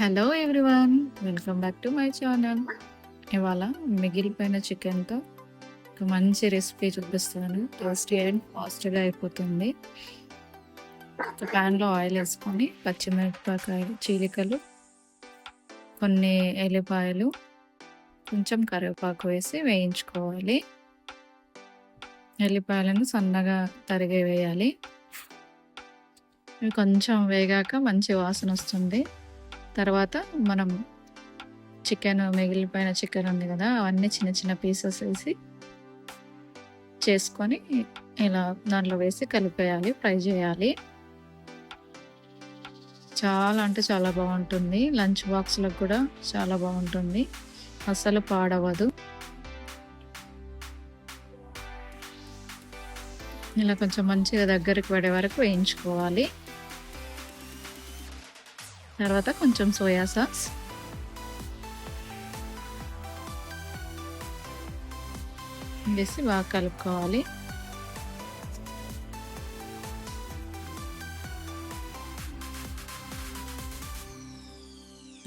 Hello everyone welcome back to my channel ఇవాళ మిగిలిపోయిన చికెన్తో ఒక మంచి రెసిపీ చూపిస్తాను. టేస్టీ అండ్ ఫాస్ట్గా అయిపోతుంది. ఒక ప్యాన్లో ఆయిల్ వేసుకొని పచ్చిమిరపకాయలు చీలికలు కొన్ని ఎల్లిపాయలు కొంచెం కరివేపాకు వేసి వేయించుకోవాలి. ఎల్లిపాయలను సన్నగా తరిగి వేయాలి ఇవి కొంచెం వేగాక మంచి వాసన వస్తుంది. తర్వాత మనం చికెన్ మిగిలిపోయిన చికెన్ ఉంది కదా అవన్నీ చిన్న చిన్న పీసెస్ వేసి చేసుకొని ఇలా దాంట్లో వేసి కలిపేయాలి ఫ్రై చేయాలి. చాలా అంటే చాలా బాగుంటుంది. లంచ్ బాక్స్లకు కూడా చాలా బాగుంటుంది. అస్సలు పాడవదు ఇలా కొంచెం మంచిగా దగ్గరికి పడే వరకు వేయించుకోవాలి. తర్వాత కొంచెం సోయా సాస్. వేసి బాగా కలుపుకోవాలి.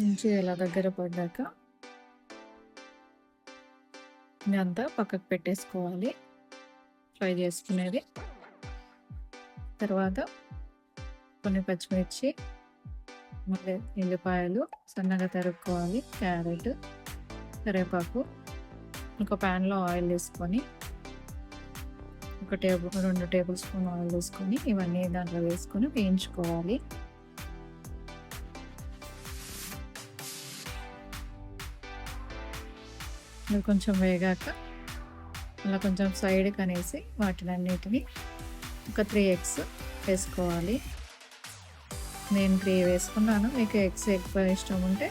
మంచిగా ఇలా దగ్గర పడ్డాక ఇదంతా పక్కకు పెట్టేసుకోవాలి. ఫ్రై చేసుకునేది. తర్వాత కొన్ని పచ్చిమిర్చి మళ్ళీ ఎల్లిపాయలు సన్నగా తరుక్కోవాలి క్యారెట్ కరివేపాకు ఒక ప్యాన్లో ఆయిల్ వేసుకొని ఒక టేబుల్ రెండు టేబుల్ స్పూన్ ఆయిల్ వేసుకొని ఇవన్నీ దాంట్లో వేసుకొని వేయించుకోవాలి. ఇవి కొంచెం వేగాక అలా కొంచెం సైడ్ కనేసి వాటిని అన్నిటిని ఒక త్రీ ఎగ్స్ వేసుకోవాలి. నేను త్రీ వేసుకున్నాను. మీకు ఎగ్స్ ఎక్కువ ఇష్టం ఉంటే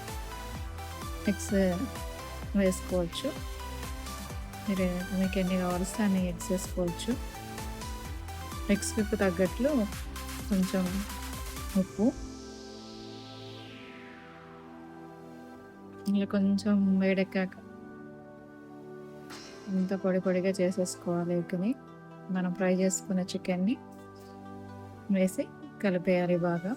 ఎగ్స్ వేసుకోవచ్చు. మీరు మీకు ఎన్ని కావాల్సి అన్ని ఎగ్స్ వేసుకోవచ్చు. ఎగ్స్కి తగ్గట్లు కొంచెం ఉప్పు. ఇలా కొంచెం వేడెక్కాక ఇంత పొడి పొడిగా చేసేసుకోవాలి ఎగ్ని మనం ఫ్రై చేసుకున్న చికెన్ని వేసి కలిపేయాలి బాగా.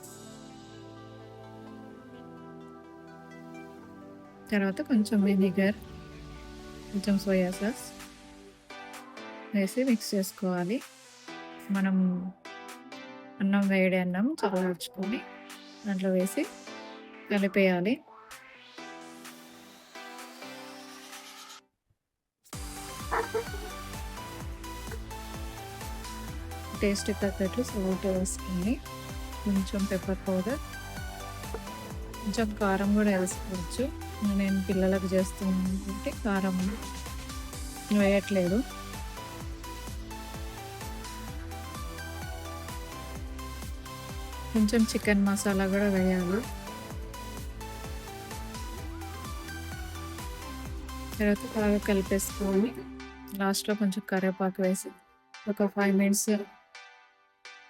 తర్వాత కొంచెం వెనిగర్ కొంచెం సోయా సాస్ వేసి మిక్స్ చేసుకోవాలి. మనం అన్నం వేడి అన్నం చల్లబరుచుకొని దాంట్లో వేసి కలిపేయాలి. టేస్ట్ తగ్గట్లు సాల్ట్ వేసుకొని కొంచెం పెప్పర్ పౌడర్ కొంచెం కారం కూడా వేసుకోవచ్చు. నేను పిల్లలకు చేస్తున్నాను కారం వేయట్లేదు. కొంచెం చికెన్ మసాలా కూడా వేయాలి. తర్వాత బాగా కలిపేసుకొని లాస్ట్లో కొంచెం కరివేపాకు వేసి ఒక ఫైవ్ మినిట్స్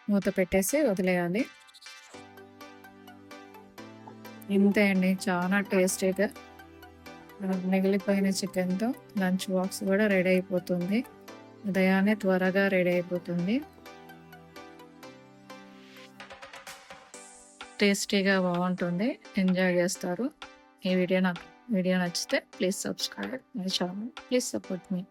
మూత పెట్టేసి వదిలేయాలి. ఇంతే అండి చాలా టేస్టీగా. మిగిలిపోయిన చికెన్తో లంచ్ బాక్స్ కూడా రెడీ అయిపోతుంది. ఉదయాన్నే త్వరగా రెడీ అయిపోతుంది. టేస్టీగా బాగుంటుంది ఎంజాయ్ చేస్తారు. ఈ వీడియో నాకు వీడియో నచ్చితే please subscribe my channel please support me.